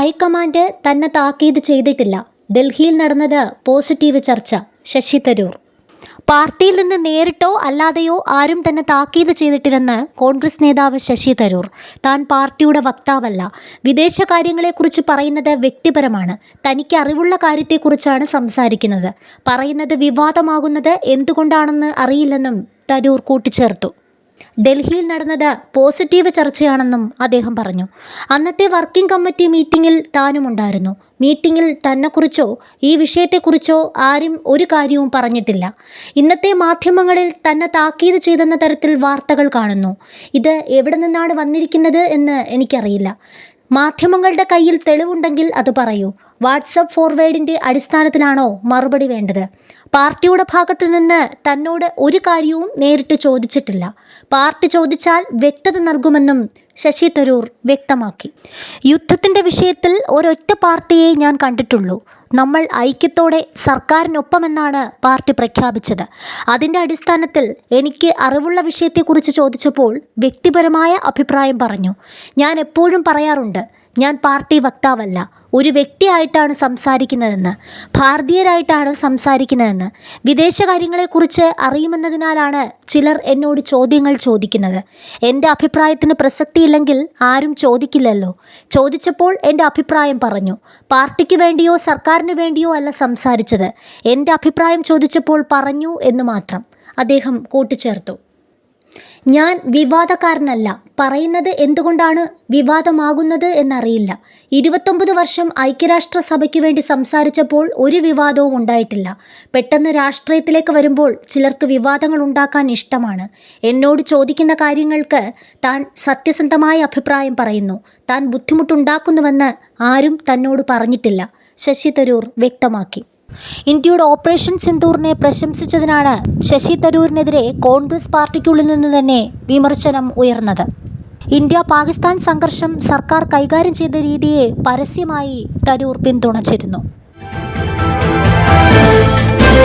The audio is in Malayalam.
ഹൈക്കമാൻഡ് തന്നെ താക്കീത് ചെയ്തിട്ടില്ല. ഡൽഹിയിൽ നടന്നത് പോസിറ്റീവ് ചർച്ച. ശശി തരൂർ. പാർട്ടിയിൽ നിന്ന് നേരിട്ടോ അല്ലാതെയോ ആരും തന്നെ താക്കീത് ചെയ്തിട്ടില്ലെന്ന് കോൺഗ്രസ് നേതാവ് ശശി തരൂർ. താൻ പാർട്ടിയുടെ വക്താവല്ല. വിദേശകാര്യങ്ങളെക്കുറിച്ച് പറയുന്നത് വ്യക്തിപരമാണ്. തനിക്ക് അറിവുള്ള കാര്യത്തെക്കുറിച്ചാണ് സംസാരിക്കുന്നത്. പറയുന്നത് വിവാദമാകുന്നത് എന്തുകൊണ്ടാണെന്ന് അറിയില്ലെന്നും തരൂർ കൂട്ടിച്ചേർത്തു. ഡൽഹിയിൽ നടന്നത് പോസിറ്റീവ് ചർച്ചയാണെന്നും അദ്ദേഹം പറഞ്ഞു. അന്നത്തെ വർക്കിംഗ് കമ്മിറ്റി മീറ്റിംഗിൽ താനും ഉണ്ടായിരുന്നു. മീറ്റിംഗിൽ തന്നെക്കുറിച്ചോ ഈ വിഷയത്തെക്കുറിച്ചോ ആരും ഒരു കാര്യവും പറഞ്ഞിട്ടില്ല. ഇന്നത്തെ മാധ്യമങ്ങളിൽ തന്നെ താക്കീത് ചെയ്തെന്ന തരത്തിൽ വാർത്തകൾ കാണുന്നു. ഇത് എവിടെ നിന്നാണ് വന്നിരിക്കുന്നത് എന്ന് എനിക്കറിയില്ല. മാധ്യമങ്ങളുടെ കയ്യിൽ തെളിവുണ്ടെങ്കിൽ അത് പറയൂ. വാട്സപ്പ് ഫോർവേഡിന്റെ അടിസ്ഥാനത്തിലാണോ മറുപടി വേണ്ടത്? പാർട്ടിയുടെ ഭാഗത്തു നിന്ന് തന്നോട് ഒരു കാര്യവും നേരിട്ട് ചോദിച്ചിട്ടില്ല. പാർട്ടി ചോദിച്ചാൽ വ്യക്തത നൽകുമെന്നും ശശി തരൂർ വ്യക്തമാക്കി. യുദ്ധത്തിന്റെ വിഷയത്തിൽ ഒരൊറ്റ പാർട്ടിയെ ഞാൻ കണ്ടിട്ടുള്ളൂ. നമ്മൾ ഐക്യത്തോടെ സർക്കാരിനൊപ്പമെന്നാണ് പാർട്ടി പ്രഖ്യാപിച്ചത്. അതിന്റെ അടിസ്ഥാനത്തിൽ എനിക്ക് അറിവുള്ള വിഷയത്തെക്കുറിച്ച് ചോദിച്ചപ്പോൾ വ്യക്തിപരമായ അഭിപ്രായം പറഞ്ഞു. ഞാൻ എപ്പോഴും പറയാറുണ്ട് ഞാൻ പാർട്ടി വക്താവല്ല. ഒരു വ്യക്തിയായിട്ടാണ് സംസാരിക്കുന്നതെന്ന് ഭാരതീയരായിട്ടാണ് സംസാരിക്കുന്നതെന്ന് വിദേശകാര്യങ്ങളെക്കുറിച്ച് അറിയുമെന്നതിനാലാണ് ചിലർ എന്നോട് ചോദ്യങ്ങൾ ചോദിക്കുന്നത്. എന്റെ അഭിപ്രായത്തിന് പ്രസക്തിയില്ലെങ്കിൽ ആരും ചോദിക്കില്ലല്ലോ. ചോദിച്ചപ്പോൾ എന്റെ അഭിപ്രായം പറഞ്ഞു. പാർട്ടിക്ക് വേണ്ടിയോ സർക്കാരിന് വേണ്ടിയോ അല്ല സംസാരിച്ചത്. എന്റെ അഭിപ്രായം ചോദിച്ചപ്പോൾ പറഞ്ഞു എന്ന് മാത്രം. അദ്ദേഹം കൂട്ടിച്ചേർത്തു. ഞാൻ വിവാദക്കാരനല്ല. പറയുന്നത് എന്തുകൊണ്ടാണ് വിവാദമാകുന്നത് എന്നറിയില്ല. ഇരുപത്തൊമ്പത് വർഷം ഐക്യരാഷ്ട്രസഭയ്ക്ക് വേണ്ടി സംസാരിച്ചപ്പോൾ ഒരു വിവാദവും ഉണ്ടായിട്ടില്ല. പെട്ടെന്ന് രാഷ്ട്രീയത്തിലേക്ക് വരുമ്പോൾ ചിലർക്ക് വിവാദങ്ങൾ ഉണ്ടാക്കാൻ ഇഷ്ടമാണ്. എന്നോട് ചോദിക്കുന്ന കാര്യങ്ങൾക്ക് താൻ സത്യസന്ധമായ അഭിപ്രായം പറയുന്നു. താൻ ബുദ്ധിമുട്ടുണ്ടാക്കുന്നുവെന്ന് ആരും തന്നോട് പറഞ്ഞിട്ടില്ല. ശശി തരൂർ വ്യക്തമാക്കി. ഇന്ത്യയുടെ ഓപ്പറേഷൻ സിന്ദൂറിനെ പ്രശംസിച്ചതിനാണ് ശശി തരൂരിനെതിരെ കോൺഗ്രസ് പാർട്ടിക്കുള്ളിൽ നിന്ന് തന്നെ വിമർശനം ഉയർന്നത്. ഇന്ത്യ പാകിസ്ഥാൻ സംഘർഷം സർക്കാർ കൈകാര്യം ചെയ്ത രീതിയെ പരസ്യമായി തരൂർ പിന്തുണച്ചിരുന്നു.